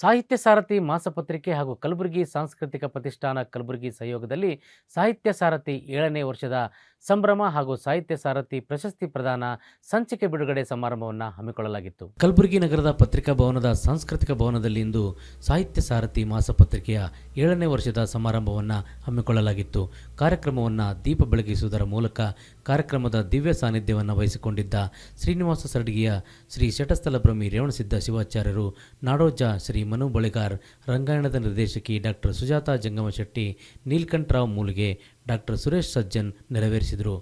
ಸಾಹಿತ್ಯ ಸಾರಥಿ ಮಾಸಪತ್ರಿಕೆ ಹಾಗೂ ಕಲಬುರಗಿ ಸಾಂಸ್ಕೃತಿಕ ಪ್ರತಿಷ್ಠಾನ ಕಲಬುರಗಿ ಸಹಯೋಗದಲ್ಲಿ ಸಾಹಿತ್ಯ ಸಾರಥಿ ಏಳನೇ ವರ್ಷದ ಸಂಭ್ರಮ ಹಾಗೂ ಸಾಹಿತ್ಯ ಸಾರಥಿ ಪ್ರಶಸ್ತಿ ಪ್ರದಾನ ಸಂಚಿಕೆ ಬಿಡುಗಡೆ ಸಮಾರಂಭವನ್ನು ಹಮ್ಮಿಕೊಳ್ಳಲಾಗಿತ್ತು. ಕಲಬುರಗಿ ನಗರದ ಪತ್ರಿಕಾ ಭವನದ ಸಾಂಸ್ಕೃತಿಕ ಭವನದಲ್ಲಿ ಇಂದು ಸಾಹಿತ್ಯ ಸಾರಥಿ ಮಾಸಪತ್ರಿಕೆಯ ಏಳನೇ ವರ್ಷದ ಸಮಾರಂಭವನ್ನು ಹಮ್ಮಿಕೊಳ್ಳಲಾಗಿತ್ತು. ಕಾರ್ಯಕ್ರಮವನ್ನು ದೀಪ ಬೆಳಗಿಸುವುದರ ಮೂಲಕ ಕಾರ್ಯಕ್ರಮದ ದಿವ್ಯ ಸಾನ್ನಿಧ್ಯವನ್ನು ವಹಿಸಿಕೊಂಡಿದ್ದ ಶ್ರೀನಿವಾಸ ಸಡ್ಗಿಯ ಶ್ರೀ ಶಟಸ್ಥಲ ಬ್ರಹ್ಮಿ ರೇವಣಸಿದ್ದ ಶಿವಾಚಾರ್ಯರು ನಾಡೋಜ ಶ್ರೀ ಮನು ಬಳಿಗಾರ್, ರಂಗಾಯಣದ ನಿರ್ದೇಶಕಿ ಡಾಕ್ಟರ್ ಸುಜಾತಾ ಜಂಗಮಶೆಟ್ಟಿ ನೀಲ್ಕಂಠರಾವ್ ಮೂಲಿಗೆ ಡಾಕ್ಟರ್ ಸುರೇಶ್ ಸಜ್ಜನ್ ನೆರವೇರಿಸಿದರು.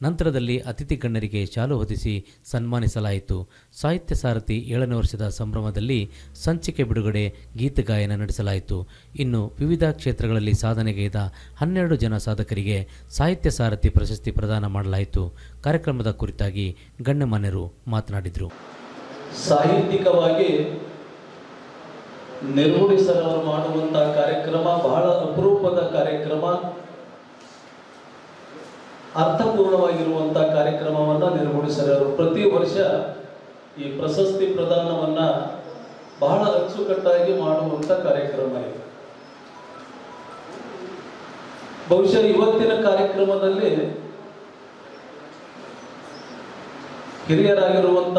ನಂತರದಲ್ಲಿ ಅತಿಥಿ ಗಣ್ಯರಿಗೆ ಶಾಲು ಹೊದಿಸಿ ಸನ್ಮಾನಿಸಲಾಯಿತು. ಸಾಹಿತ್ಯ ಸಾರಥಿ ಏಳನೇ ವರ್ಷದ ಸಂಭ್ರಮದಲ್ಲಿ ಸಂಚಿಕೆ ಬಿಡುಗಡೆ ಗೀತಗಾಯನ ನಡೆಸಲಾಯಿತು. ಇನ್ನು ವಿವಿಧ ಕ್ಷೇತ್ರಗಳಲ್ಲಿ ಸಾಧನೆಗೈದ ಹನ್ನೆರಡು ಜನ ಸಾಧಕರಿಗೆ ಸಾಹಿತ್ಯ ಸಾರಥಿ ಪ್ರಶಸ್ತಿ ಪ್ರದಾನ ಮಾಡಲಾಯಿತು. ಕಾರ್ಯಕ್ರಮದ ಕುರಿತಾಗಿ ಗಣ್ಯಮಾನ್ಯರು ಮಾತನಾಡಿದರು. ಸಾಹಿತ್ಯಿಕವಾಗಿ ನಿರ್ಮೂಡಿಸಲವರು ಮಾಡುವಂತಹ ಕಾರ್ಯಕ್ರಮ, ಬಹಳ ಅಪರೂಪದ ಕಾರ್ಯಕ್ರಮ. ಅರ್ಥಪೂರ್ಣವಾಗಿರುವಂತಹ ಕಾರ್ಯಕ್ರಮವನ್ನ ಅವರು. ಪ್ರತಿ ವರ್ಷ ಈ ಪ್ರಶಸ್ತಿ ಪ್ರದಾನವನ್ನ ಬಹಳ ಅಚ್ಚುಕಟ್ಟಾಗಿ ಮಾಡುವಂತ ಕಾರ್ಯಕ್ರಮ ಇದೆ. ಬಹುಶಃ ಇವತ್ತಿನ ಕಾರ್ಯಕ್ರಮದಲ್ಲಿ ಹಿರಿಯರಾಗಿರುವಂತ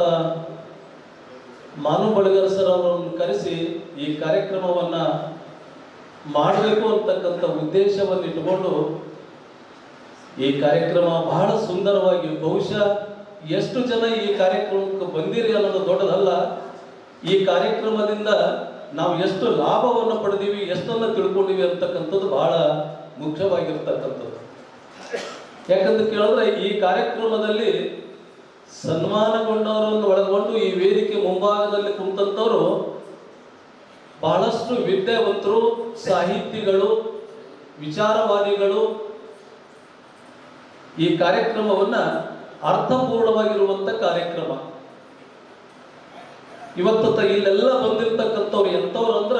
ಮಾನು ಬಳಗರ ಸರ್ ಅವರನ್ನು ಕರೆಸಿ ಈ ಕಾರ್ಯಕ್ರಮವನ್ನ ಮಾಡಬೇಕು ಅಂತಕ್ಕಂಥ ಉದ್ದೇಶವನ್ನು ಇಟ್ಟುಕೊಂಡು ಈ ಕಾರ್ಯಕ್ರಮ ಬಹಳ ಸುಂದರವಾಗಿ ಬಹುಶಃ ಎಷ್ಟು ಜನ ಈ ಕಾರ್ಯಕ್ರಮಕ್ಕೆ ಬಂದಿರಿ ಅನ್ನೋದು ದೊಡ್ಡದಲ್ಲ. ಈ ಕಾರ್ಯಕ್ರಮದಿಂದ ನಾವು ಎಷ್ಟು ಲಾಭವನ್ನು ಪಡೆದೀವಿ, ಎಷ್ಟನ್ನು ತಿಳ್ಕೊಂಡಿವಿ ಅಂತಕ್ಕಂಥದ್ದು ಬಹಳ ಮುಖ್ಯವಾಗಿರ್ತಕ್ಕಂಥದ್ದು. ಯಾಕಂತ ಕೇಳಿದ್ರೆ ಈ ಕಾರ್ಯಕ್ರಮದಲ್ಲಿ ಸನ್ಮಾನಗೊಂಡವರನ್ನು ಒಳಗೊಂಡು ಈ ವೇದಿಕೆ ಮುಂಭಾಗದಲ್ಲಿ ಕುಂತಂತವರು ಬಹಳಷ್ಟು ವಿದ್ಯಾವಂತರು, ಸಾಹಿತಿಗಳು, ವಿಚಾರವಾದಿಗಳು ಈ ಕಾರ್ಯಕ್ರಮವನ್ನ ಅರ್ಥಪೂರ್ಣವಾಗಿರುವಂತ ಕಾರ್ಯಕ್ರಮ. ಇವತ್ತು ಇಲ್ಲೆಲ್ಲ ಬಂದಿರತಕ್ಕಂಥವ್ರು ಎಂಥವ್ರು ಅಂದ್ರ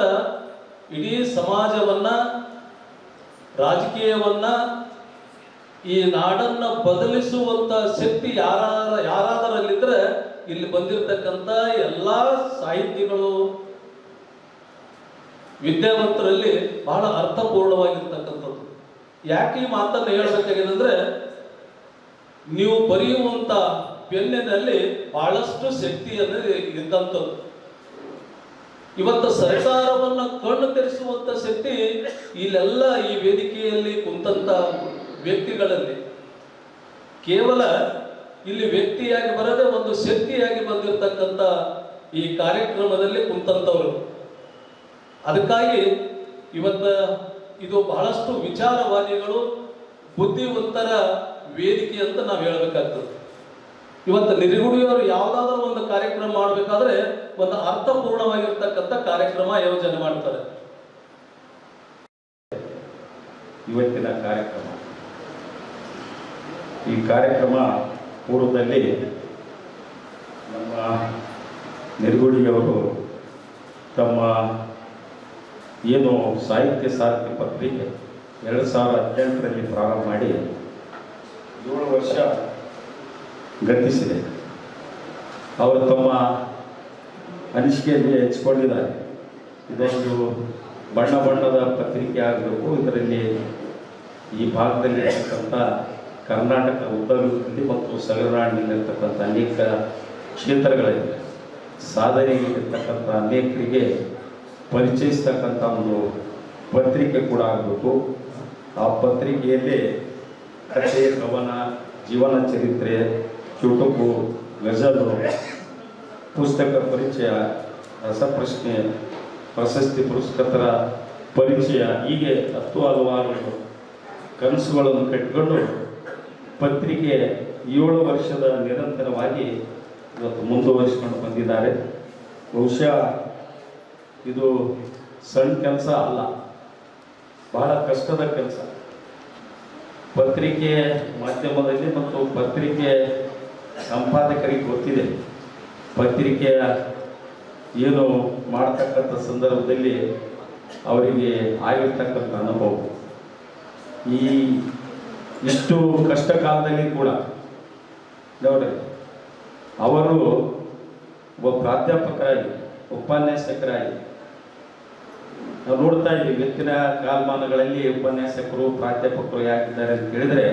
ಇಡೀ ಸಮಾಜವನ್ನ, ರಾಜಕೀಯವನ್ನ, ಈ ನಾಡನ್ನ ಬದಲಿಸುವಂತ ಶಕ್ತಿ ಯಾರ ಯಾರಾದರಲ್ಲಿದ್ರೆ ಇಲ್ಲಿ ಬಂದಿರತಕ್ಕಂತ ಎಲ್ಲ ಸಾಹಿತಿಗಳು ವಿದ್ಯಾವಂತರಲ್ಲಿ ಬಹಳ ಅರ್ಥಪೂರ್ಣವಾಗಿರ್ತಕ್ಕಂಥದ್ದು. ಯಾಕೆ ಈ ಮಾತನ್ನು ಹೇಳಬೇಕಾಗಿದೆ ನೀವು ಬರೆಯುವಂತ ಪೆನ್ನಿನಲ್ಲಿ ಬಹಳಷ್ಟು ಅನ್ನೋದು ಇದ್ದಂಥದ್ದು. ಇವತ್ತು ಸರ್ಕಾರವನ್ನ ಕಣ್ಣು ತೆರೆಸುವಂತ ಶಕ್ತಿ ಇಲ್ಲೆಲ್ಲ ಈ ವೇದಿಕೆಯಲ್ಲಿ ಕುಂತಂತ ವ್ಯಕ್ತಿಗಳಲ್ಲಿ. ಕೇವಲ ಇಲ್ಲಿ ವ್ಯಕ್ತಿಯಾಗಿ ಬರದೆ ಒಂದು ಶಕ್ತಿಯಾಗಿ ಬಂದಿರತಕ್ಕಂತ ಈ ಕಾರ್ಯಕ್ರಮದಲ್ಲಿ ಕುಂತಂತವರು. ಅದಕ್ಕಾಗಿ ಇವತ್ತ ಇದು ಬಹಳಷ್ಟು ವಿಚಾರವಾದಿಗಳು ಬುದ್ಧಿವಂತರ ವೇದಿಕೆ ಅಂತ ನಾವು ಹೇಳಬೇಕಾಗ್ತದೆ. ಇವತ್ತು ನಿರಿಗುಡಿಯವರು ಯಾವುದಾದ್ರೂ ಒಂದು ಕಾರ್ಯಕ್ರಮ ಮಾಡಬೇಕಾದ್ರೆ ಒಂದು ಅರ್ಥಪೂರ್ಣವಾಗಿರ್ತಕ್ಕಂಥ ಕಾರ್ಯಕ್ರಮ ಯೋಜನೆ ಮಾಡ್ತಾರೆ. ಇವತ್ತಿನ ಕಾರ್ಯಕ್ರಮ. ಈ ಕಾರ್ಯಕ್ರಮ ಪೂರ್ವದಲ್ಲಿ ನಮ್ಮ ನಿರ್ಗುಡಿಯವರು ತಮ್ಮ ಏನು ಸಾಹಿತ್ಯ ಸಾಹಿತ್ಯ ಪತ್ರಿಕೆ ಎರಡು ಸಾವಿರದ ಹದಿನೆಂಟರಲ್ಲಿ ಪ್ರಾರಂಭ ಮಾಡಿ ಏಳು ವರ್ಷ ಗತಿಸಿದೆ. ಅವರು ತಮ್ಮ ಅನಿಸಿಕೆಯಲ್ಲಿ ಹೆಚ್ಚಿಕೊಂಡಿದ್ದಾರೆ ಇದೊಂದು ಬಣ್ಣ ಬಣ್ಣದ ಪತ್ರಿಕೆ ಆಗಬೇಕು. ಇದರಲ್ಲಿ ಈ ಭಾಗದಲ್ಲಿ ಇರ್ತಕ್ಕಂಥ ಕರ್ನಾಟಕ ಉದ್ದಗಲದಲ್ಲಿ ಮತ್ತು ಸಗರನಾಡಿನಲ್ಲಿರ್ತಕ್ಕಂಥ ಅನೇಕ ಕ್ಷೇತ್ರಗಳಿವೆ. ಸಾಧನೆಗಿರ್ತಕ್ಕಂಥ ಅನೇಕರಿಗೆ ಪರಿಚಯಿಸ್ತಕ್ಕಂಥ ಒಂದು ಪತ್ರಿಕೆ ಕೂಡ ಆಗಬೇಕು. ಆ ಪತ್ರಿಕೆಯಲ್ಲಿ ಕಥೆ, ಕವನ, ಜೀವನ ಚರಿತ್ರೆ, ಚುಟುಕು, ಗಜಲು, ಪುಸ್ತಕ ಪರಿಚಯ, ರಸಪ್ರಶ್ನೆ, ಪ್ರಶಸ್ತಿ ಪುರಸ್ಕೃತರ ಪರಿಚಯ, ಹೀಗೆ ಹತ್ತು ಹಲವಾರು ಕನಸುಗಳನ್ನು ಕಟ್ಟಿಕೊಂಡು ಪತ್ರಿಕೆ ಏಳು ವರ್ಷದ ನಿರಂತರವಾಗಿ ಇವತ್ತು ಮುಂದುವರಿಸಿಕೊಂಡು ಬಂದಿದ್ದಾರೆ. ಬಹುಶಃ ಇದು ಸಣ್ಣ ಕೆಲಸ ಅಲ್ಲ, ಬಹಳ ಕಷ್ಟದ ಕೆಲಸ. ಪತ್ರಿಕೆ ಮಾಧ್ಯಮದಲ್ಲಿ ಮತ್ತು ಪತ್ರಿಕೆ ಸಂಪಾದಕರಿಗೆ ಗೊತ್ತಿದೆ, ಪತ್ರಿಕೆಯ ಏನು ಮಾಡ್ತಕ್ಕಂಥ ಸಂದರ್ಭದಲ್ಲಿ ಅವರಿಗೆ ಆಗಿರ್ತಕ್ಕಂಥ ಅನುಭವ. ಈ ಇಷ್ಟು ಕಷ್ಟ ಕಾಲದಲ್ಲಿ ಕೂಡ. ನೋಡ್ರಿ, ಅವರು ಒಬ್ಬ ಪ್ರಾಧ್ಯಾಪಕರಾಗಿ, ಉಪನ್ಯಾಸಕರಾಗಿ. ನಾವು ನೋಡ್ತಾ ಇದ್ವಿ ಇವತ್ತಿನ ಕಾಲಮಾನಗಳಲ್ಲಿ ಉಪನ್ಯಾಸಕರು, ಪ್ರಾಧ್ಯಾಪಕರು ಯಾಕಿದ್ದಾರೆ ಅಂತ ಹೇಳಿದ್ರೆ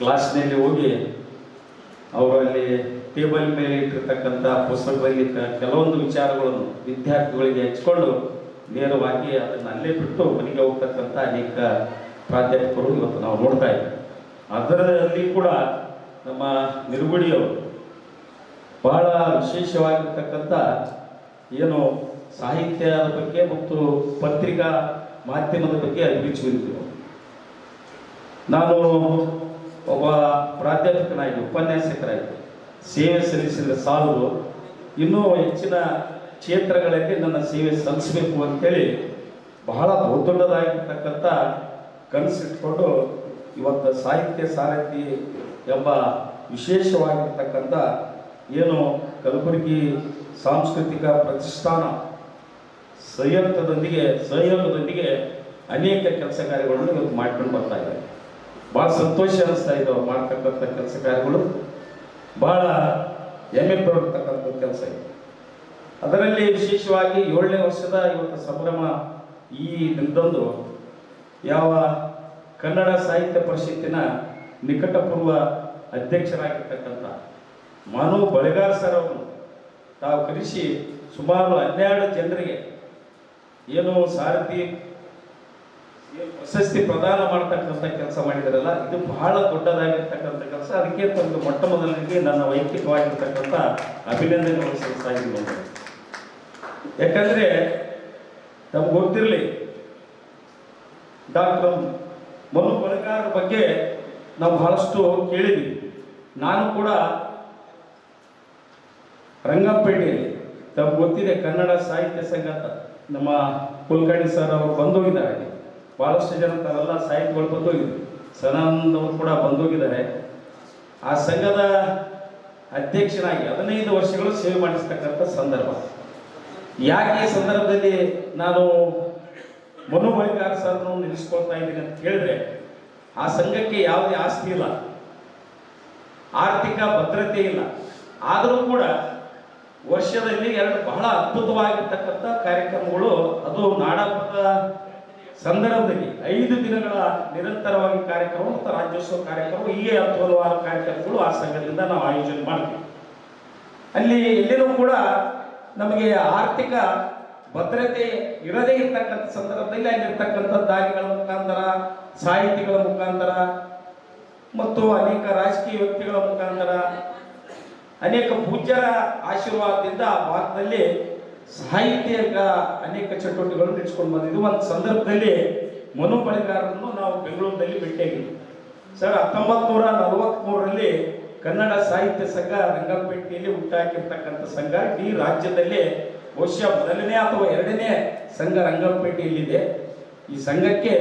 ಕ್ಲಾಸ್ನಲ್ಲಿ ಹೋಗಿ ಅವರಲ್ಲಿ ಟೇಬಲ್ ಮೇಲೆ ಇಟ್ಟಿರ್ತಕ್ಕಂಥ ಪುಸ್ತಕದಲ್ಲಿ ಕೆಲವೊಂದು ವಿಚಾರಗಳನ್ನು ವಿದ್ಯಾರ್ಥಿಗಳಿಗೆ ಹಚ್ಕೊಂಡು ನೇರವಾಗಿ ಅದನ್ನು ಅಲ್ಲೇ ಬಿಟ್ಟು ಮನೆಗೆ ಹೋಗ್ತಕ್ಕಂಥ ಅನೇಕ ಪ್ರಾಧ್ಯಾಪಕರು ಇವತ್ತು ನಾವು ನೋಡ್ತಾ ಇದ್ದೀವಿ ಅದರಲ್ಲಿ ಕೂಡ ನಮ್ಮ ನಿರುಗುಡಿಯವರು ಬಹಳ ವಿಶೇಷವಾಗಿರ್ತಕ್ಕಂಥ ಏನು ಸಾಹಿತ್ಯದ ಬಗ್ಗೆ ಮತ್ತು ಪತ್ರಿಕಾ ಮಾಧ್ಯಮದ ಬಗ್ಗೆ ಅಭಿರುಚಿ ನಾನು ಒಬ್ಬ ಪ್ರಾಧ್ಯಾಪಕನಾಗಿ ಉಪನ್ಯಾಸಕರಾಗಿ ಸೇವೆ ಸಲ್ಲಿಸಿದ ಸಾಲು ಇನ್ನೂ ಹೆಚ್ಚಿನ ಕ್ಷೇತ್ರಗಳಲ್ಲಿ ನನ್ನ ಸೇವೆ ಸಲ್ಲಿಸಬೇಕು ಅಂತೇಳಿ ಬಹಳ ಬಹುದೊಡ್ಡದಾಗಿರ್ತಕ್ಕಂಥ ಕನಸಿಟ್ಕೊಂಡು ಇವತ್ತು ಸಾಹಿತ್ಯ ಸಾರಥಿ ಎಂಬ ವಿಶೇಷವಾಗಿರ್ತಕ್ಕಂಥ ಏನು ಕಲಬುರಗಿ ಸಾಂಸ್ಕೃತಿಕ ಪ್ರತಿಷ್ಠಾನ ಸಂಯುಕ್ತದೊಂದಿಗೆ ಸಹಯೋಗದೊಂದಿಗೆ ಅನೇಕ ಕೆಲಸ ಕಾರ್ಯಗಳನ್ನು ಇವತ್ತು ಮಾಡ್ಕೊಂಡು ಬರ್ತಾ ಇದ್ದಾರೆ. ಭಾಳ ಸಂತೋಷ ಅನಿಸ್ತಾ ಇದೆ ಅವ್ರು ಮಾಡ್ತಕ್ಕಂಥ ಕೆಲಸ ಕಾರ್ಯಗಳು. ಭಾಳ ಹೆಮ್ಮೆ ಪಡ್ತಕ್ಕಂಥ ಕೆಲಸ ಇದೆ. ಅದರಲ್ಲಿ ವಿಶೇಷವಾಗಿ ಏಳನೇ ವರ್ಷದ ಇವತ್ತು ಸಂಭ್ರಮ ಈ ದಿನದಂದು ಯಾವ ಕನ್ನಡ ಸಾಹಿತ್ಯ ಪರಿಷತ್ತಿನ ನಿಕಟಪೂರ್ವ ಅಧ್ಯಕ್ಷರಾಗಿರ್ತಕ್ಕಂಥ ಮನು ಬಳಿಗಾರ್ ಸರ್ ಅವರು ತಾವು ಕರೆಸಿ ಸುಮಾರು ಹನ್ನೆರಡು ಜನರಿಗೆ ಏನು ಸಾರಥಿ ಪ್ರಶಸ್ತಿ ಪ್ರದಾನ ಮಾಡ್ತಕ್ಕಂಥ ಕೆಲಸ ಮಾಡಿದರಲ್ಲ, ಇದು ಬಹಳ ದೊಡ್ಡದಾಗಿರ್ತಕ್ಕಂಥ ಕೆಲಸ ಅದಕ್ಕೆ ತಮ್ಮ ಮೊಟ್ಟ ಮೊದಲಿಗೆ ನನ್ನ ವೈಯಕ್ತಿಕವಾಗಿರ್ತಕ್ಕಂಥ ಅಭಿನಂದನೆಗಳು ನಾನು. ಯಾಕಂದ್ರೆ ನಮ್ಗೆ ಗೊತ್ತಿರಲಿ ಡಾಕ್ಟರ್ ಮನು ಬಳಿಗಾರ ಬಗ್ಗೆ ನಾವು ಬಹಳಷ್ಟು ಕೇಳಿದ್ವಿ. ನಾನು ಕೂಡ ರಂಗಂಪೇಟೆಯಲ್ಲಿ, ತಮ್ಗೆ ಗೊತ್ತಿದೆ, ಕನ್ನಡ ಸಾಹಿತ್ಯ ಸಂಘ ನಮ್ಮ ಕುಲಕರ್ಣಿ ಸರ್ ಅವರು ಬಂದೋಗಿದ್ದಾರೆ. ಬಹಳಷ್ಟು ಜನ ತಾವೆಲ್ಲ ಸಾಹಿತ್ಯಗಳು ಬಂದೋಗಿದ್ರು. ಸದಾನಂದ ಅವರು ಕೂಡ ಬಂದೋಗಿದ್ದಾರೆ. ಆ ಸಂಘದ ಅಧ್ಯಕ್ಷನಾಗಿ ಹದಿನೈದು ವರ್ಷಗಳು ಸೇವೆ ಮಾಡಿಸ್ತಕ್ಕಂಥ ಸಂದರ್ಭ. ಯಾಕೆ ಈ ಸಂದರ್ಭದಲ್ಲಿ ನಾನು ಮನು ಬಳಿಗಾರ ಸರ್ನು ನಿಲ್ಲಿಸ್ಕೊಳ್ತಾ ಇದ್ದೀನಿ ಅಂತ ಕೇಳಿದ್ರೆ, ಆ ಸಂಘಕ್ಕೆ ಯಾವುದೇ ಆಸ್ತಿ ಇಲ್ಲ. ಆರ್ಥಿಕ ಭದ್ರತೆ ಇಲ್ಲ. ಆದರೂ ಕೂಡ ವರ್ಷದಲ್ಲಿ ಎರಡು ಬಹಳ ಅದ್ಭುತವಾಗಿರ್ತಕ್ಕಂಥ ಕಾರ್ಯಕ್ರಮಗಳು ಅದು ನಾಡಹಬ್ಬದ ಸಂದರ್ಭದಲ್ಲಿ ಐದು ದಿನಗಳ ನಿರಂತರವಾಗಿ ಕಾರ್ಯಕ್ರಮ ಮತ್ತು ರಾಜ್ಯೋತ್ಸವ ಕಾರ್ಯಕ್ರಮ, ಹೀಗೆ ಹಲವಾರು ಕಾರ್ಯಕ್ರಮಗಳು ಆ ಸಂಘದಿಂದ ನಾವು ಆಯೋಜನೆ ಮಾಡ್ತೀವಿ. ಅಲ್ಲಿ ಎಲ್ಲಿನೂ ಕೂಡ ನಮಗೆ ಆರ್ಥಿಕ ಭದ್ರತೆ ಇರದೇ ಇರ್ತಕ್ಕಂಥ ಸಂದರ್ಭದಲ್ಲಿ ಅಲ್ಲಿರ್ತಕ್ಕಂಥ ದಾರಿಗಳ ಮುಖಾಂತರ, ಸಾಹಿತಿಗಳ ಮುಖಾಂತರ ಮತ್ತು ಅನೇಕ ರಾಜಕೀಯ ವ್ಯಕ್ತಿಗಳ ಮುಖಾಂತರ ಅನೇಕ ಪೂಜ್ಯರ ಆಶೀರ್ವಾದದಿಂದ ಆ ಭಾಗದಲ್ಲಿ ಸಾಹಿತ್ಯಕ ಅನೇಕ ಚಟುವಟಿಕೆಗಳನ್ನು ನಡೆಸ್ಕೊಂಡು ಬಂದಿದ್ದು. ಒಂದು ಸಂದರ್ಭದಲ್ಲಿ ಮನು ಬಳಿಗಾರರನ್ನು ನಾವು ಬೆಂಗಳೂರಿನಲ್ಲಿ ಭೇಟಿಯಾಗಿದ್ವಿ ಸರ್ ಹತ್ತೊಂಬತ್ತು ನೂರ ಕನ್ನಡ ಸಾಹಿತ್ಯ ಸಂಘ ರಂಗಪೇಟೆಯಲ್ಲಿ ಹುಟ್ಟಾಕಿರ್ತಕ್ಕಂಥ ಸಂಘ ಇಡೀ ರಾಜ್ಯದಲ್ಲಿ ಬಹುಶಃ ಮೊದಲನೇ ಅಥವಾ ಎರಡನೇ ಸಂಘ ರಂಗಪೇಟೆಯಲ್ಲಿದೆ. ಈ ಸಂಘಕ್ಕೆ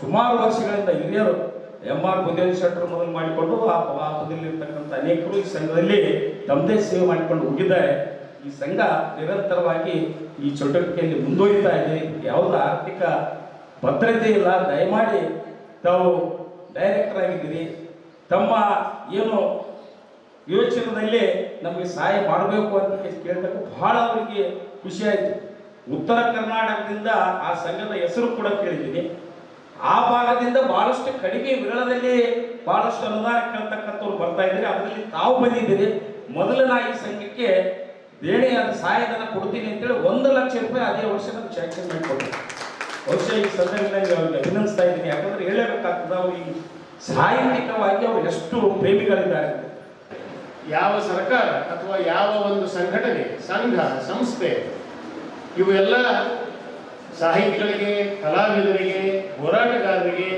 ಸುಮಾರು ವರ್ಷಗಳಿಂದ ಹಿರಿಯರು ಎಂ ಆರ್ ಬುದೇವ್ ಶೆಟ್ಟರ್ ಮೊದಲು ಮಾಡಿಕೊಂಡು, ಆ ಭಾಗದಲ್ಲಿರ್ತಕ್ಕಂಥ ಅನೇಕರು ಈ ಸಂಘದಲ್ಲಿ ತಮ್ಮದೇ ಸೇವೆ ಮಾಡಿಕೊಂಡು ಹೋಗಿದ್ದಾರೆ. ಈ ಸಂಘ ನಿರಂತರವಾಗಿ ಈ ಚಟುವಟಿಕೆಯಲ್ಲಿ ಮುಂದುವರಿತಾ ಇದೆ. ಯಾವುದೇ ಆರ್ಥಿಕ ಭದ್ರತೆ ಇಲ್ಲ. ದಯಮಾಡಿ ತಾವು ಡೈರೆಕ್ಟರ್ ಆಗಿದ್ದೀರಿ. ತಮ್ಮ ಏನು ಯೋಚನೆಯಲ್ಲಿ ನಮಗೆ ಸಹಾಯ ಮಾಡಬೇಕು ಅಂತ ಕೇಳಿದಾಗ ಬಹಳ ಅವರಿಗೆ ಖುಷಿ ಆಯಿತು. ಉತ್ತರ ಕರ್ನಾಟಕದಿಂದ ಆ ಸಂಘದ ಹೆಸರು ಕೂಡ ಕೇಳಿದ್ದೀನಿ. ಆ ಭಾಗದಿಂದ ಬಹಳಷ್ಟು ಕಡಿಮೆ ವಿರಳದಲ್ಲಿ ಬಹಳಷ್ಟು ಅನುದಾನ ಕೇಳ್ತಕ್ಕಂಥವ್ರು ಬರ್ತಾ ಇದ್ದಾರೆ. ಅದರಲ್ಲಿ ತಾವು ಬಂದಿದ್ದೀರಿ. ಮೊದಲು ನಾ ಈ ಸಂಘಕ್ಕೆ ದೇಣಿ ಅದು ಸಹಾಯಧನ ಕೊಡ್ತೀನಿ ಅಂತೇಳಿ ಒಂದು ಲಕ್ಷ ರೂಪಾಯಿ ಅದೇ ವರ್ಷ ನಮ್ಗೆ ಶಾಂಕ್ಷನ್ ಮಾಡಿಕೊಡ್ತೀನಿ ಬಹುಶಃ ಈ ಸಂದರ್ಭದಲ್ಲಿ ಅವ್ರಿಗೆ ಅಭಿನಂದಿಸ್ತಾ ಇದ್ದೀನಿ. ಯಾಕಂದ್ರೆ ಹೇಳಬೇಕಾಗ್ತದೆ, ಅವ್ರು ಈ ಸಾಹಿತ್ಯಿಕವಾಗಿ ಅವ್ರು ಎಷ್ಟು ಪ್ರೇಮಿಗಳಿದ್ದಾರೆ. ಯಾವ ಸರ್ಕಾರ ಅಥವಾ ಯಾವ ಒಂದು ಸಂಘಟನೆ, ಸಂಘ, ಸಂಸ್ಥೆ, ಇವೆಲ್ಲ ಸಾಹಿತಿಗಳಿಗೆ, ಕಲಾವಿದರಿಗೆ, ಹೋರಾಟಗಾರರಿಗೆ,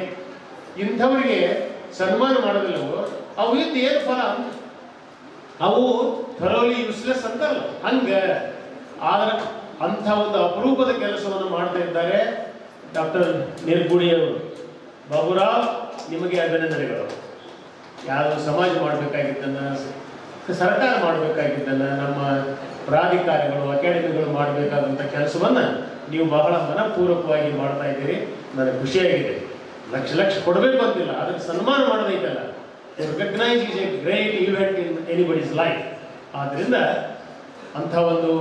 ಇಂಥವರಿಗೆ ಸನ್ಮಾನ ಮಾಡೋದಿಲ್ಲವೋ ಅವು ಏನು ಫಲ ಅವು ಥರೋಲಿ ಯೂಸ್ಲೆಸ್ ಅಂತಲ್ಲ. ಹಂಗೆ. ಆದರೆ ಅಂಥ ಒಂದು ಅಪರೂಪದ ಕೆಲಸವನ್ನು ಮಾಡ್ತಾ ಇದ್ದಾರೆ ಡಾಕ್ಟರ್ ನಿರ್ಗುಡಿಯವರು ಬಾಬುರಾವ್, ನಿಮಗೆ ಅಭಿನಂದನೆಗಳು. ಯಾರು ಸಮಾಜ ಮಾಡಬೇಕಾಗಿದ್ದನ್ನ ಸರ್ಕಾರ ಮಾಡಬೇಕಾಗಿದ್ದಲ್ಲ, ನಮ್ಮ ಪ್ರಾಧಿಕಾರಗಳು, ಅಕಾಡೆಮಿಗಳು ಮಾಡಬೇಕಾದಂಥ ಕೆಲಸವನ್ನ ನೀವು ಬಹಳ ಮನಪೂರ್ವಕವಾಗಿ ಮಾಡ್ತಾ ಇದ್ದೀರಿ. ನನಗೆ ಖುಷಿಯಾಗಿದೆ. ಲಕ್ಷ ಲಕ್ಷ ಕೊಡಬೇಕು ಅಂತಿಲ್ಲ, ಅದಕ್ಕೆ ಸನ್ಮಾನ ಮಾಡಬೇಕಲ್ಲ. Recognise is a great event in anybody's life ಆದ್ದರಿಂದ ಅಂಥ ಒಂದು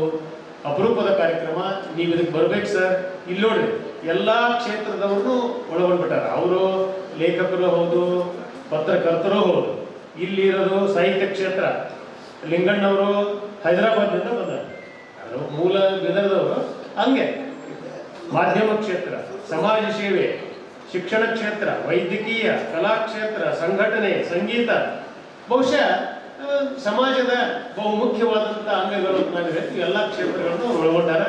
ಅಪರೂಪದ ಕಾರ್ಯಕ್ರಮ ನೀವು ಇದಕ್ಕೆ ಬರ್ಬೇಕು ಸರ್. ಇಲ್ಲಿ ನೋಡ್ರಿ ಎಲ್ಲಾ ಕ್ಷೇತ್ರದವ್ರನ್ನು ಒಳಗೊಂಡ್ಬಿಟ್ಟಾರ. ಅವರು ಲೇಖಕರು ಹೌದು, ಪತ್ರಕರ್ತರು ಹೌದು. ಇಲ್ಲಿರೋದು ಸಾಹಿತ್ಯ ಕ್ಷೇತ್ರ. ಲಿಂಗಣ್ಣವರು ಹೈದರಾಬಾದ್ನಿಂದ ಬಂದರು. ಅವರು ಮೂಲ ಬಿದರದವರು ಹಂಗೆ. ಮಾಧ್ಯಮ ಕ್ಷೇತ್ರ, ಸಮಾಜ ಸೇವೆ, ಶಿಕ್ಷಣ ಕ್ಷೇತ್ರ, ವೈದ್ಯಕೀಯ, ಕಲಾ ಕ್ಷೇತ್ರ, ಸಂಘಟನೆ, ಸಂಗೀತ. ಬಹುಶಃ ಸಮಾಜದ ಬಹು ಮುಖ್ಯವಾದಂಥ ಅಂಗಗಳು ಅಂತ ನಾನು ಹೇಳ್ತೀನಿ ಎಲ್ಲ ಕ್ಷೇತ್ರಗಳನ್ನು ಒಳಗೊಂಡಾರ.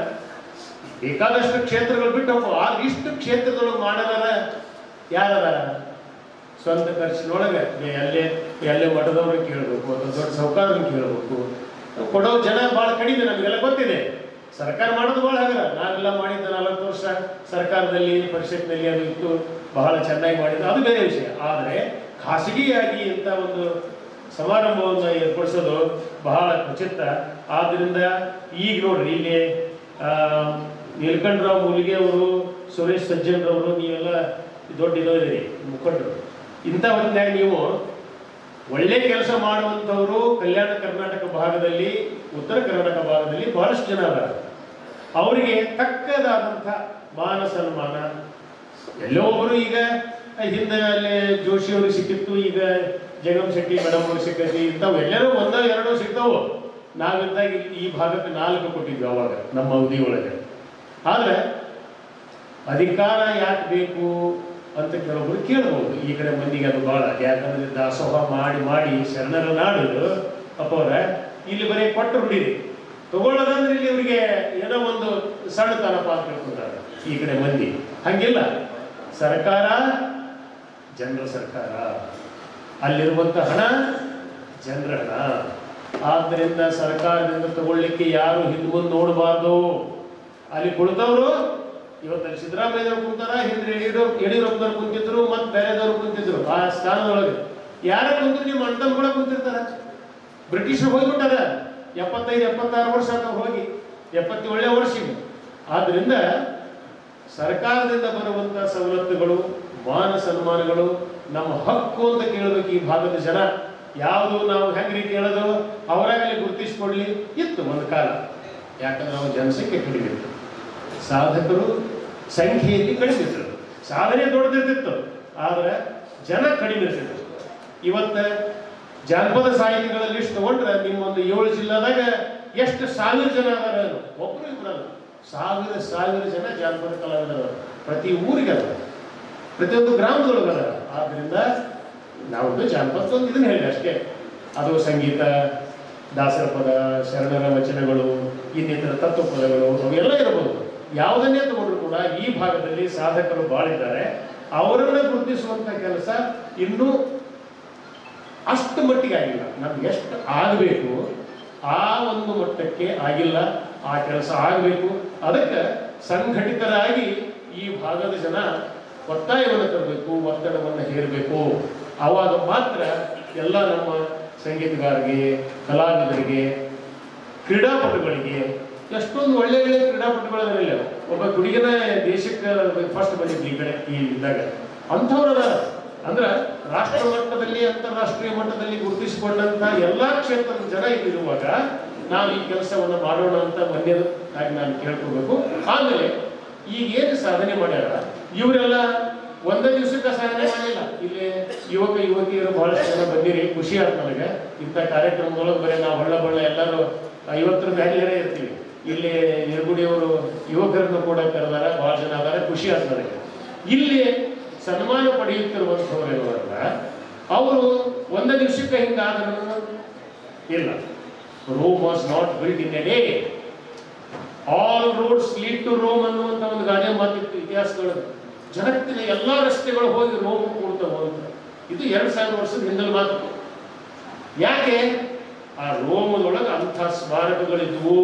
ಬೇಕಾದಷ್ಟು ಕ್ಷೇತ್ರಗಳು ಬಿಟ್ಟು ಆ ಇಷ್ಟು ಕ್ಷೇತ್ರದೊಳಗೆ ಮಾಡಲಾರ ಯಾರದಾರ? ಸ್ವಂತ ಖರ್ಚಿನೊಳಗೆ ಅಲ್ಲೇ ಎಲ್ಲೇ ಮಠದವ್ರನ್ನ ಕೇಳಬೇಕು ಅಥವಾ ದೊಡ್ಡ ಸೌಕಾರನ್ನ ಕೇಳಬೇಕು ಕೊಡೋ ಜನ ಭಾಳ ಕಡಿಮೆ ನಮಗೆಲ್ಲ ಗೊತ್ತಿದೆ. ಸರ್ಕಾರ ಮಾಡೋದು ಭಾಳ ಹಗರ. ನಾನೆಲ್ಲ ಮಾಡಿದ್ದ ನಾಲ್ಕು ವರ್ಷ ಸರ್ಕಾರದಲ್ಲಿ, ಪರಿಷತ್ನಲ್ಲಿ ಅದು ಇತ್ತು, ಬಹಳ ಚೆನ್ನಾಗಿ ಮಾಡಿದ್ದು, ಅದು ಬೇರೆ ವಿಷಯ. ಆದರೆ ಖಾಸಗಿಯಾಗಿ ಇಂಥ ಒಂದು ಸಮಾರಂಭವನ್ನು ಏರ್ಪಡಿಸೋದು ಬಹಳ ಖಚಿತ ಆದ್ದರಿಂದ ಈಗ ನೋಡ್ರಿ, ಇಲ್ಲಿ ನೀಲ್ಕಂಡ್ರಾವ್ ಮೂಲಿಗೆ ಅವರು ಸುರೇಶ್ ಸಜ್ಜನ್ರವರು, ನೀವೆಲ್ಲ ದೊಡ್ಡ ಇರೋದಿರಿ ಮುಖಂಡರು. ಇಂಥ ನೀವು ಒಳ್ಳೆ ಕೆಲಸ ಮಾಡುವಂಥವರು ಕಲ್ಯಾಣ ಕರ್ನಾಟಕ ಭಾಗದಲ್ಲಿ, ಉತ್ತರ ಕರ್ನಾಟಕ ಭಾಗದಲ್ಲಿ ಬಹಳಷ್ಟು ಜನ ಅದ ಅವರಿಗೆ ತಕ್ಕದಾದಂಥ ಮಾನ ಸನ್ಮಾನ. ಎಲ್ಲೋ ಈಗ ಹಿಂದೆ ಅಲ್ಲಿ ಜೋಶಿ ಅವ್ರಿಗೆ ಸಿಕ್ಕಿತ್ತು, ಈಗ ಜಗಮ್ ಶೆಟ್ಟಿ ಮೇಡಮ್ ಅವ್ರಿಗೆ ಸಿಕ್ಕೈತಿ ಇಂಥವು ಎಲ್ಲರೂ ಒಂದೋ ಎರಡೋ ಸಿಗ್ತಾವು ನಾವಿದ್ದಾಗ ಈ ಭಾಗಕ್ಕೆ ನಾಲ್ಕು ಕೊಟ್ಟಿದ್ವಿ ಅವಾಗ, ನಮ್ಮ ಅವಧಿ ಒಳಗೆ ಆದರೆ ಅಧಿಕಾರ ಯಾಕೆ ಬೇಕು? ಅಂತ ಕೆಲವೊಬ್ರು ಕೇಳಬಹುದು ಈ ಕಡೆ ಮಂದಿಗೆ ಅದು ಬಹಳ ಯಾಕಂದ್ರೆ ದಾಸೋಹ ಮಾಡಿ ಮಾಡಿ ಶರಣರ ನಾಡು ಅಪ್ಪವ್ರ, ಇಲ್ಲಿ ಬರೀ ಕೊಟ್ಟು ಬಿಡಿರಿ ತಗೊಳ್ಳೋದಂದ್ರೆ ಇಲ್ಲಿ ಇವರಿಗೆ ಏನೋ ಒಂದು ಸಣ್ಣತನಪ ಅಂತ ತಿಳ್ಕೊಂತಾರೆ ಈ ಕಡೆ ಮಂದಿ. ಹಂಗಿಲ್ಲ. ಸರ್ಕಾರ, ಜನರ ಸರ್ಕಾರ. ಅಲ್ಲಿರುವಂತ ಹಣ ಜನರ ಹಣ ಆದ್ದರಿಂದ ಸರ್ಕಾರದಿಂದ ತಗೊಳ್ಳಿಕ್ಕೆ ಯಾರು ಹಿಂದ್ಮುಂದ್ ನೋಡಬಾರ್ದು. ಅಲ್ಲಿ ಕುಳಿತವರು ಇವತ್ತಲ್ಲಿ ಸಿದ್ದರಾಮಯ್ಯವ್ರು ಕುಂತಾರ ಹಿಂದೆ ಯಡಿಯೂರಪ್ಪ ಯಡಿಯೂರಪ್ಪನವ್ರು ಕುಂತಿದ್ರು ಮತ್ತೆ ಬೇರೆದವರು ಕುಂತಿದ್ರು. ಆ ಸ್ಥಾನದೊಳಗೆ ಯಾರ ಕುಂತು ನಿಮ್ಮ ಅಣ್ಣ ಕೂಡ ಕುಂತಿರ್ತಾರ ಬ್ರಿಟಿಷರು ಹೋಗ್ಬಿಟ್ಟಾರ. ಎಪ್ಪತ್ತೈದು, ಎಪ್ಪತ್ತಾರು ವರ್ಷ ಅಂತ ಹೋಗಿ ಎಪ್ಪತ್ತೇಳನೇ ವರ್ಷ ಇದೆ ಆದ್ರಿಂದ ಸರ್ಕಾರದಿಂದ ಬರುವಂತ ಸವಲತ್ತುಗಳು, ಮಾನ ಸನ್ಮಾನಗಳು, ನಮ್ಮ ಹಕ್ಕು ಅಂತ ಕೇಳಬೇಕು ಈ ಭಾಗದ ಜನ. ಯಾವುದು ನಾವು ಹೆಂಗ್ ರೀತಿ ಹೇಳೋದು, ಅವರಾಗಲಿ ಗುರುತಿಸ್ಕೊಡ್ಲಿ. ಇತ್ತು ಒಂದು ಕಾಲ. ಯಾಕಂದ್ರೆ ನಾವು ಜನಸಂಖ್ಯೆ ಕಡಿಮೆ ಸಾಧಕರು ಸಂಖ್ಯೆಯಲ್ಲಿ ಕಡಿಮೆ ಸಾಧನೆ ದೊಡ್ಡದಿರ್ತಿತ್ತು. ಆದ್ರೆ ಜನ ಕಡಿಮೆ ಇರ್ತಿತ್ತು. ಇವತ್ತು ಜಾನಪದ ಸಾಹಿತಿಗಳ ಲಿಸ್ಟ್ ತಗೊಂಡ್ರೆ ನಿಮ್ಮೊಂದು ಏಳು ಜಿಲ್ಲಾದಾಗ ಎಷ್ಟು ಸಾವಿರ ಜನ ಅದಾರ ಒಬ್ರು ಇಬ್ಬರಲ್ಲ ಸಾವಿರ ಸಾವಿರ ಜನ ಜಾನಪದ ಕಲಾವಿದರು ಪ್ರತಿ ಊರಿಗೆ ಅದ ಪ್ರತಿಯೊಂದು ಗ್ರಾಮದೊಳಗೆ ಅದ ಆದ್ರಿಂದ ನಾವು ಜಾನಪದ ಒಂದು ಇದನ್ನ ಹೇಳಿ ಅಷ್ಟೇ. ಅದು ಸಂಗೀತ, ದಾಸರ ಪದ, ಶರಣರ ವಚನಗಳು, ಇನ್ನಿತರ ತತ್ವ ಪದಗಳು ಅವೆಲ್ಲ ಇರಬಹುದು ಯಾವುದನ್ನೇ ತಗೊಂಡ್ರು. ಕೂಡ ಈ ಭಾಗದಲ್ಲಿ ಸಾಧಕರು ಬಾಳಿದ್ದಾರೆ. ಅವರನ್ನ ಗುರುತಿಸುವಂತ ಕೆಲಸ ಇನ್ನೂ ಅಷ್ಟು ಮಟ್ಟಿಗೆ ಆಗಿಲ್ಲ. ನಮ್ಗೆ ಎಷ್ಟು ಆಗಬೇಕು, ಆ ಒಂದು ಮಟ್ಟಕ್ಕೆ ಆಗಿಲ್ಲ. ಆ ಕೆಲಸ ಆಗಬೇಕು. ಅದಕ್ಕೆ ಸಂಘಟಿತರಾಗಿ ಈ ಭಾಗದ ಜನ ಒತ್ತಾಯವನ್ನು ತರಬೇಕು, ಒತ್ತಡವನ್ನು ಹೇರಬೇಕು. ಆವಾಗ ಮಾತ್ರ ಎಲ್ಲ ನಮ್ಮ ಸಂಗೀತಗಾರರಿಗೆ, ಕಲಾವಿದರಿಗೆ, ಕ್ರೀಡಾಪಟುಗಳಿಗೆ ಎಷ್ಟೊಂದು ಒಳ್ಳೆ ಒಳ್ಳೆ ಕ್ರೀಡಾಪಟುಗಳಿಲ್ಲ ಒಬ್ಬ ಗುಡಿಗನ ದೇಶಕ್ಕೆ ಫಸ್ಟ್ ಬಂದಿದ್ದು ಈ ಕಡೆ, ಈ ಇದ್ದಾಗ. ಅಂಥವ್ರ ಅಂದ್ರ ರಾಷ್ಟ್ರ ಮಟ್ಟದಲ್ಲಿ ಅಂತಾರಾಷ್ಟ್ರೀಯ ಮಟ್ಟದಲ್ಲಿ ಗುರುತಿಸಿಕೊಂಡಂತ ಎಲ್ಲಾ ಕ್ಷೇತ್ರದ ಜನ ಇಲ್ಲಿರುವಾಗ ನಾವು ಈ ಕೆಲಸವನ್ನು ಮಾಡೋಣ ಅಂತ ಮೊನ್ನೆದಾಗಿ ನಾನು ಕೇಳ್ಕೊಬೇಕು ಆಮೇಲೆ ಈಗ ಏನು ಸಾಧನೆ ಮಾಡ್ಯಾರ? ಇವರೆಲ್ಲ ಒಂದೇ ದಿವಸಕ್ಕೆ ಸಾಧನೆ ಮಾಡಿಲ್ಲ. ಇಲ್ಲಿ ಯುವಕ, ಯುವತಿಯರು ಬಹಳಷ್ಟು ಜನ ಬಂದಿರಿ. ಖುಷಿ ಆಯ್ತು ನನಗೆ ಇಂಥ ಕಾರ್ಯಕ್ರಮದೊಳಗೆ ಬರೀ ನಾವು ಹೊಳ್ಳ ಬಳ್ಳ ಎಲ್ಲರೂ ಐವತ್ತರ ಮೇಲೆ ಇರ್ತೀವಿ. ಇಲ್ಲಿ ನಿರ್ಗುಡಿಯವರು ಯುವಕರನ್ನು ಕೂಡ ಕರೆದಾರ, ಬಹಳ ಜನ ಅದಾರ ಖುಷಿ ಆಗ್ತದೆ. ಇಲ್ಲಿ ಸನ್ಮಾನ ಪಡೆಯುತ್ತಿರುವಂಥವ್ರು ಇರುವಾಗ ಅವರು ಒಂದೇ ದಿವಸಕ್ಕೆ ಹಿಂಗಾದರೂ ಇಲ್ಲ. Rome was not built in a day all roads lead to Rome ಅನ್ನುವಂಥ ಒಂದು ಗಾದೆ ಮಾತಿತ್ತು ಇತಿಹಾಸಗಳು ಜಗತ್ತಿನ ಎಲ್ಲ ರಸ್ತೆಗಳು ಹೋಗಿ ರೋಮ್ ಕೂಡ್ತಾವ ಅಂತ ಇದು ಎರಡು ಸಾವಿರ ವರ್ಷದ ಹಿಂದಲ್ ಮಾತು. ಯಾಕೆ? ಆ ರೋಮದೊಳಗೆ ಅಂಥ ಸ್ಮಾರಕಗಳಿದ್ವು.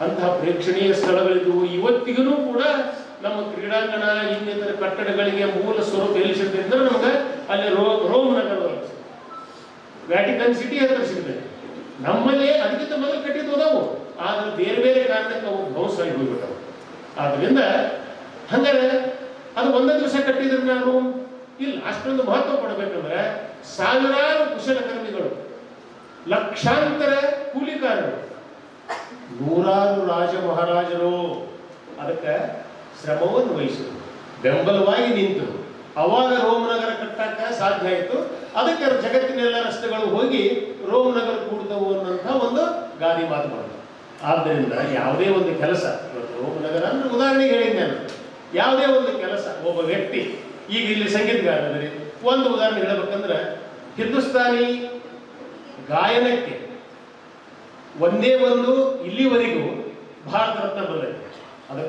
ಅಂತಹ ಪ್ರೇಕ್ಷಣೀಯ ಸ್ಥಳಗಳಿದ್ದವು. ಇವತ್ತಿಗೂ ಕೂಡ ನಮ್ಮ ಕ್ರೀಡಾಂಗಣ, ಇನ್ನಿತರ ಕಟ್ಟಡಗಳಿಗೆ ಮೂಲ ಸ್ವರೂಪ ಎಲ್ಲಿ ಅಂದ್ರೆ ನಮ್ಗೆ ಅಲ್ಲಿ ರೋಮ್ ನಗರ. ವ್ಯಾಟಿಕನ್ ಸಿಟಿ ಹತ್ರ ಸಿಗ್ತದೆ. ನಮ್ಮಲ್ಲಿ ಅದಕ್ಕಿಂತ ಮೊದಲು ಕಟ್ಟಿದ್ದು ಅದಾವು ಆದ್ರೆ ಬೇರೆ ಬೇರೆ ಕಾರಣಕ್ಕೆ ಅವು ಧ್ವಂಸ ಆಗಿ ಹೋಗ್ಬಿಟ್ಟವು. ಆದ್ರಿಂದ ಹಂಗಾರೆ ಅದು ಒಂದೇ ದಿವಸ ಕಟ್ಟಿದ್ರೆ ನಾನು ಇಲ್ಲ, ಅಷ್ಟೊಂದು ಮಹತ್ವ ಕೊಡಬೇಕಂದ್ರೆ ಸಾವಿರಾರು ಕುಶಲಕರ್ಮಿಗಳು, ಲಕ್ಷಾಂತರ ಕೂಲಿಕಾರರು ನೂರಾರು ರಾಜ ಮಹಾರಾಜರು ಅದಕ್ಕೆ ಶ್ರಮವನ್ನು ವಹಿಸಿದರು. ಬೆಂಬಲವಾಗಿ ನಿಂತರು ಅವಾಗ ರೋಮ್ ನಗರ ಸಾಧ್ಯ ಆಯಿತು. ಅದಕ್ಕೆ ಜಗತ್ತಿನೆಲ್ಲ ರಸ್ತೆಗಳು ಹೋಗಿ ರೋಮ್ ನಗರ ಕೂಡ್ತವು ಅನ್ನೋಂಥ ಒಂದು ಗಾದಿ ಮಾತು ಮಾಡಿದ್ರು ಆದ್ದರಿಂದ ಯಾವುದೇ ಒಂದು ಕೆಲಸ ರೋಮ್ ನಗರ ಅಂದ್ರೆ ಉದಾಹರಣೆಗೆ ಹೇಳಿದ್ದೆ ನಾನು. ಯಾವುದೇ ಒಂದು ಕೆಲಸ, ಒಬ್ಬ ವ್ಯಕ್ತಿ, ಈಗ ಇಲ್ಲಿ ಸಂಗೀತಗಾರರಲ್ಲಿ ಒಂದು ಉದಾಹರಣೆ ಹೇಳಬೇಕಂದ್ರೆ ಹಿಂದೂಸ್ತಾನಿ ಗಾಯನಕ್ಕೆ ಒಂದೇ ಒಂದು ಇಲ್ಲಿವರೆಗೂ ಭಾರತ ರತ್ನ ಬಂದಿದೆ ಅದು